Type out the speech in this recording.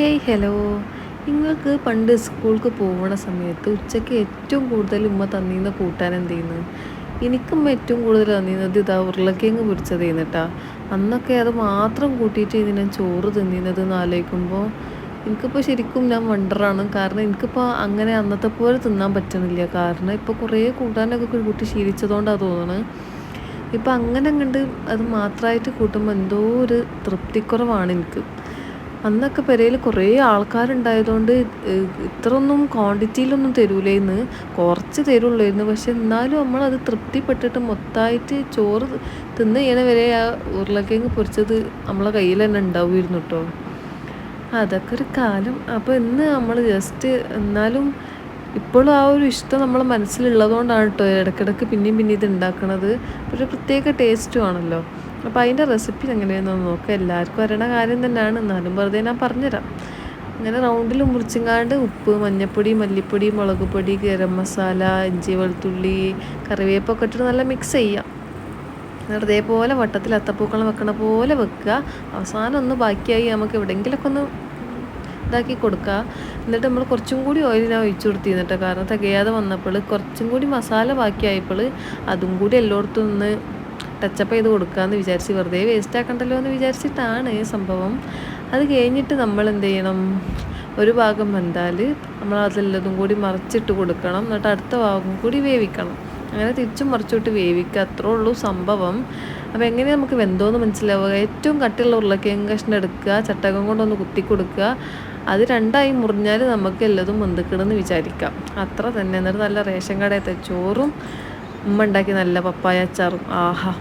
Hey hello നിങ്ങൾക്ക് പണ്ട് സ്കൂൾക്ക് പോകുന്ന സമയത്ത് ഉച്ചയ്ക്ക് ഏറ്റവും കൂടുതൽ ഉമ്മ തന്നിന്ന് കൂട്ടാൻ എന്ത് ചെയ്യുന്നു എനിക്കും ഏറ്റവും കൂടുതൽ തന്നിരുന്നത് ഇതാ ഉരുളക്കിഴങ്ങ് പൊരിച്ചത് ചെയ്യുന്നിട്ടാ അന്നൊക്കെ അത് മാത്രം കൂട്ടിയിട്ട് ഇതിനെ ചോറ് തിന്നിരുന്നത് എന്ന് ആലോചിക്കുമ്പോൾ എനിക്കിപ്പോൾ ശരിക്കും ഞാൻ വണ്ടറാണ് കാരണം എനിക്കിപ്പോൾ അങ്ങനെ അന്നത്തെ പോലെ തിന്നാൻ പറ്റുന്നില്ല കാരണം ഇപ്പോൾ കുറേ കൂട്ടാനൊക്കെ കൂട്ടി ശീലിച്ചതുകൊണ്ടാണ് തോന്നുന്നത് ഇപ്പം അങ്ങനെ കണ്ട് അത് മാത്രമായിട്ട് കൂട്ടുമ്പോൾ എന്തോ ഒരു തൃപ്തിക്കുറവാണ് എനിക്ക്. അന്നൊക്കെ പെരയിൽ കുറേ ആൾക്കാരുണ്ടായതുകൊണ്ട് ഇത്രയൊന്നും ക്വാണ്ടിറ്റിയിലൊന്നും തരൂലേന്ന് കുറച്ച് തരുള്ളായിരുന്നു. പക്ഷെ എന്നാലും നമ്മളത് തൃപ്തിപ്പെട്ടിട്ട് മൊത്തമായിട്ട് ചോറ് തിന്ന് ചെയ്യണ വരെ ആ ഉരുളക്കിഴങ്ങ് പൊരിച്ചത് നമ്മളെ കയ്യിൽ തന്നെ ഉണ്ടാവുമായിരുന്നു കേട്ടോ അതൊക്കെ ഒരു കാലം. അപ്പോൾ ഇന്ന് നമ്മൾ ജസ്റ്റ് എന്നാലും ഇപ്പോഴും ആ ഒരു ഇഷ്ടം നമ്മളെ മനസ്സിലുള്ളതുകൊണ്ടാണ് കേട്ടോ ഇടയ്ക്കിടയ്ക്ക് പിന്നെയും പിന്നെ ഇത് ഉണ്ടാക്കുന്നത് ഒരു പ്രത്യേക ടേസ്റ്റും ആണല്ലോ അപ്പോൾ അതിന്റെ റെസിപ്പി എങ്ങനെയാണെന്ന് നോക്കാം. എല്ലാവർക്കും അറിയണ കാര്യം തന്നെയാണ്. എന്നാലും വെറുതെ ഞാൻ പറഞ്ഞുതരാം. അങ്ങനെ റൗണ്ടിൽ മുറിച്ചിങ്ങാണ്ട് ഉപ്പ് മഞ്ഞപ്പൊടി മല്ലിപ്പൊടി മുളക് പൊടി ഗരം മസാല ഇഞ്ചി വെളുത്തുള്ളി കറിവേപ്പൊക്കെ ഇട്ടിട്ട് നല്ല മിക്സ് ചെയ്യാം. എന്നിട്ട് ഇതേപോലെ വട്ടത്തിൽ അത്തപ്പൂക്കളം വെക്കണ പോലെ വെക്കുക. അവസാനം ഒന്ന് ബാക്കിയായി നമുക്ക് എവിടെയെങ്കിലുമൊക്കെ ഒന്ന് ഇതാക്കി കൊടുക്കുക എന്നിട്ട് നമ്മൾ കുറച്ചും കൂടി ഓയിൽ ഞാൻ ഒഴിച്ചു കൊടുത്തിരുന്നിട്ട് കാരണം തികയാതെ വന്നപ്പോൾ കുറച്ചും കൂടി മസാല ബാക്കിയായപ്പോൾ അതും കൂടി എല്ലായിടത്തും ഒന്ന് ടച്ചപ്പ് ചെയ്ത് കൊടുക്കാമെന്ന് വിചാരിച്ച് വെറുതെ വേസ്റ്റ് ആക്കണ്ടല്ലോ എന്ന് വിചാരിച്ചിട്ടാണ് സംഭവം. അത് കഴിഞ്ഞിട്ട് നമ്മൾ എന്ത് ചെയ്യണം? ഒരു ഭാഗം വെന്താൽ നമ്മൾ അതെല്ലതും കൂടി മറിച്ചിട്ട് കൊടുക്കണം. എന്നിട്ട് അടുത്ത ഭാഗം കൂടി വേവിക്കണം. അങ്ങനെ തിരിച്ചും മറിച്ചോട്ട് വേവിക്കുക. അത്രേ ഉള്ളൂ സംഭവം. അപ്പോൾ എങ്ങനെ നമുക്ക് വെന്തോന്ന് മനസ്സിലാവുക? ഏറ്റവും കട്ടിയുള്ള ഉരുളക്കിഴങ്ങ് കഷ്ണം എടുക്കുക ചട്ടകം കൊണ്ടൊന്ന് കുത്തി കൊടുക്കുക. അത് രണ്ടായി മുറിഞ്ഞാൽ നമുക്ക് എല്ലതും വെന്തിക്കണമെന്ന് വിചാരിക്കാം. അത്ര തന്നെ. എന്നിട്ട് നല്ല റേഷൻ കടയത്തെ ചോറും ഉമ്മ ഉണ്ടാക്കി നല്ല പപ്പായ അച്ചാറും. ആഹാ.